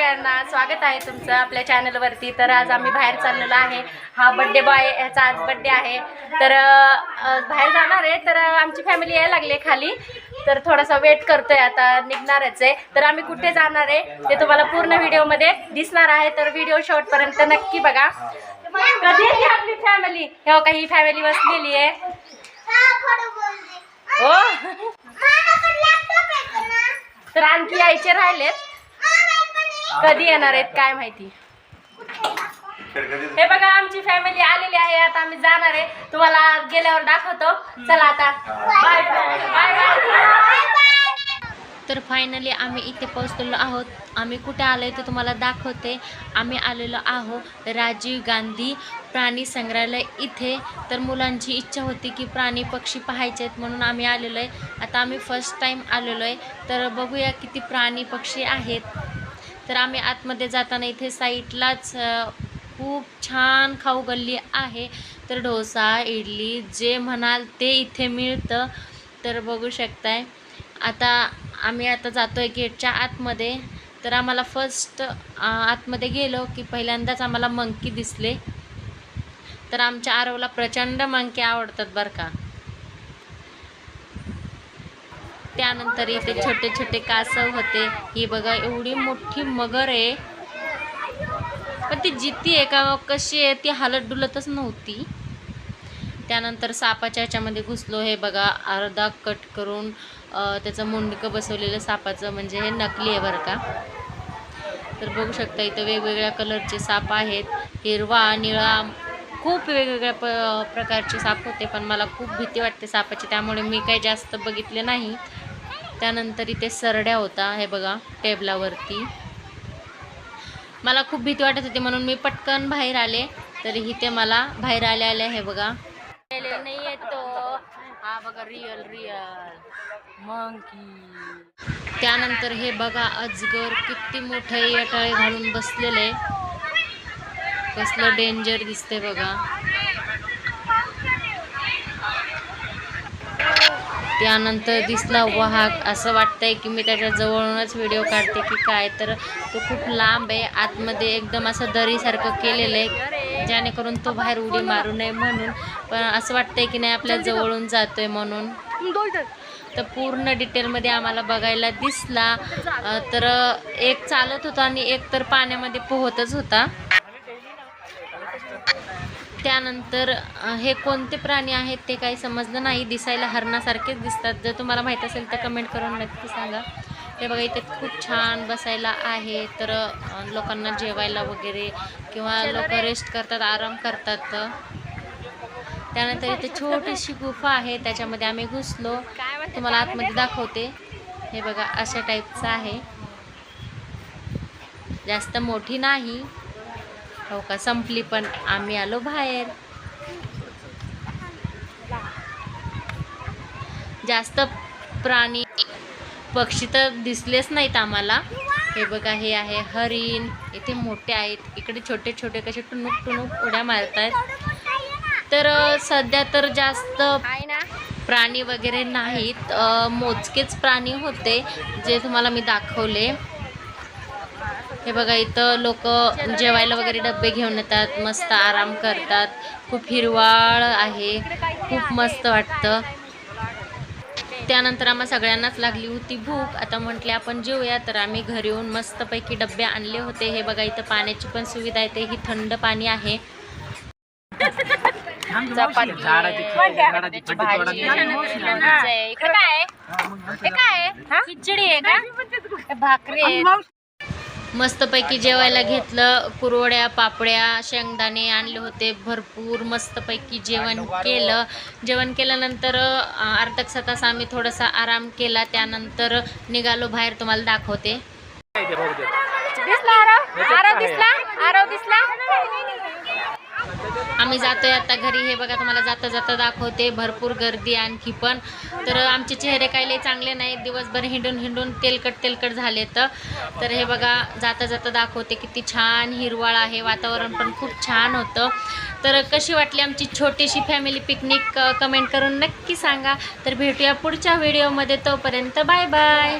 सगळ्यांना स्वागत आहे तुमचं आपल्या चॅनलवरती. तर आज आम्ही बाहेर चाललेलो आहे. हा बड्डे बॉय ह्याचा आज बड्डे आहे. तर बाहेर जाणार आहे. तर आमची फॅमिली यायला लागली आहे खाली. तर थोडासा वेट करतोय आता निघणारच आहे. तर आम्ही कुठे जाणार आहे ते तुम्हाला पूर्ण व्हिडिओमध्ये दिसणार आहे. तर व्हिडिओ शेवटपर्यंत नक्की बघा. कधी येते आपली फॅमिली हो काही फॅमिली बसलेली आहे? हो. तर आणखी यायचे राहिलेत. कधी येणार आहेत काय माहिती? हे बघा आमची फॅमिली आलेली आहे. आता आम्ही जाणार आहे. तुम्हाला गेल्यावर दाखवतो. चला आता. बाय बाय तर फायनली आम्ही इथे पोहोचलेलो आहोत. आम्ही कुठे आलो आहे ते तुम्हाला दाखवते. आम्ही आलेलो आहोत राजीव गांधी प्राणी संग्रहालय इथे. तर मुलांची इच्छा होती की प्राणी पक्षी पाहायचे आहेत म्हणून आम्ही आलेलो आहे आता आम्ही फर्स्ट टाईम आलेलो आहे तर बघूया किती प्राणी पक्षी आहेत. तर आम्ही आतमध्ये जाताना इथे साईटलाच खूप छान खाऊ गल्ली आहे. तर डोसा इडली जे म्हणाल ते इथे मिळतं. तर बघू शकताय. आता आम्ही आता जातो आहे गेटच्या आतमध्ये. तर आम्हाला फर्स्ट आतमध्ये गेलो की पहिल्यांदाच आम्हाला मंकी दिसले. तर आमच्या आरवला प्रचंड मंकी आवडतात बरं का. त्यानंतर इथे छोटे छोटे कासव होते. ही बघा एवढी मोठी मगर आहे. पण ती जिती आहे का? कशी आहे? ती हालत डुलतच नव्हती. त्यानंतर सापाच्या ह्याच्यामध्ये घुसलो. हे बघा अर्धा कट करून त्याचं मुंडकं बसवलेलं सापाचं म्हणजे हे नकली आहे बरं का? तर बघू शकता इथं वेगवेगळ्या कलरचे साप आहेत. हिरवा निळा खूप वेगवेगळ्या प प्रकारचे साप होते. पण मला खूप भीती वाटते सापाची. त्यामुळे मी काही जास्त बघितले नाही. त्यानंतर इथे सरड्या होता हे बघा टेबलावरती. मला खूप भीती वाटत होती म्हणून मी पटकन बाहेर आले तर इथे मला बाहेर आले आले हे बघा. नाही येतो हा बघा रिअल रिअल मंकी त्यानंतर हे बघा अजगर किती मोठे यटाळे घालून बसलेले. कसलं डेंजर दिसते बघा. त्यानंतर दिसला वाहक. असं वाटतंय की मी त्याच्या जवळूनच व्हिडिओ काढते की काय. तर तो खूप लांब आहे. आतमध्ये एकदम असं दरीसारखं केलेलं आहे. जेणेकरून तो बाहेर उडी मारू नये म्हणून. पण असं वाटतंय की नाही आपल्या जवळून जातोय म्हणून. तर पूर्ण डिटेलमध्ये आम्हाला बघायला दिसला. तर एक चालत होता आणि एक तर पाण्यामध्ये पोहतच होता. त्यानंतर हे कोणते प्राणी आहेत ते काही समजलं नाही. दिसायला हरणासारखेच दिसतात. जर तुम्हाला माहीत असेल तर कमेंट करून नक्की सांगा. हे बघा इथे खूप छान बसायला आहे. तर लोकांना जेवायला वगैरे किंवा लोक रेस्ट करतात आराम करतात. त्यानंतर इथे छोटीशी गुफा आहे. त्याच्यामध्ये आम्ही घुसलो. तुम्हाला आतमध्ये दाखवते. हे बघा अशा टाईपचं आहे. जास्त मोठी नाही. हो का? संपली पण. आम्ही आलो बाहेर. जास्त प्राणी पक्षी तर दिसलेच नाहीत आम्हाला. हे बघा हे आहे हरिण. इथे मोठे आहेत. इकडे छोटे छोटे कसे टुणूक टुणूक उड्या मारतायत. तर अ, सध्या तर जास्त प्राणी वगैरे नाहीत. मोजकेच प्राणी होते जे तुम्हाला मी दाखवले. हे बघा इथं लोक जेवायला वगैरे डबे घेऊन येतात मस्त आराम करतात. खूप हिरवाळ आहे खूप मस्त वाटतं. त्यानंतर आम्हा सगळ्यांनाच लागली होती भूक. आता म्हटले आपण जेवूया तर आम्ही घरी येऊन मस्तपैकी डबे आणले होते. हे बघा इथं पाण्याची पण सुविधा आहे. ते ही थंड पाणी आहे? हे आहे? खिचडी आहे का? भाकरी मस्तपैकी जेवायला घेतलं कुरवड्या पापड्या शेंगदाणे आणले होते भरपूर मस्तपैकी जेवण केलं. जेवण केल्यानंतर अं, तास आम्ही थोडासा आराम केला. त्यानंतर निघालो बाहेर तुम्हाला दाखवते दिसला आरव आरव दिसला आरव दिसला आम्ही जातोय आता घरी. हे बघा तुम्हाला जाता जाता दाखवते. भरपूर गर्दी आणखी पण. तर आमचे चेहरे काही चांगले नाहीत. दिवसभर हिंडून हिंडून तेलकट तेलकट झाले तर. हे बघा जाता जाता दाखवते किती छान हिरवाळ आहे. वातावरण पण खूप छान होतं. तर कशी वाटली आमची छोटीशी फॅमिली पिकनिक कमेंट करून नक्की सांगा. तर भेटूया पुढच्या व्हिडिओमध्ये तोपर्यंत बाय बाय.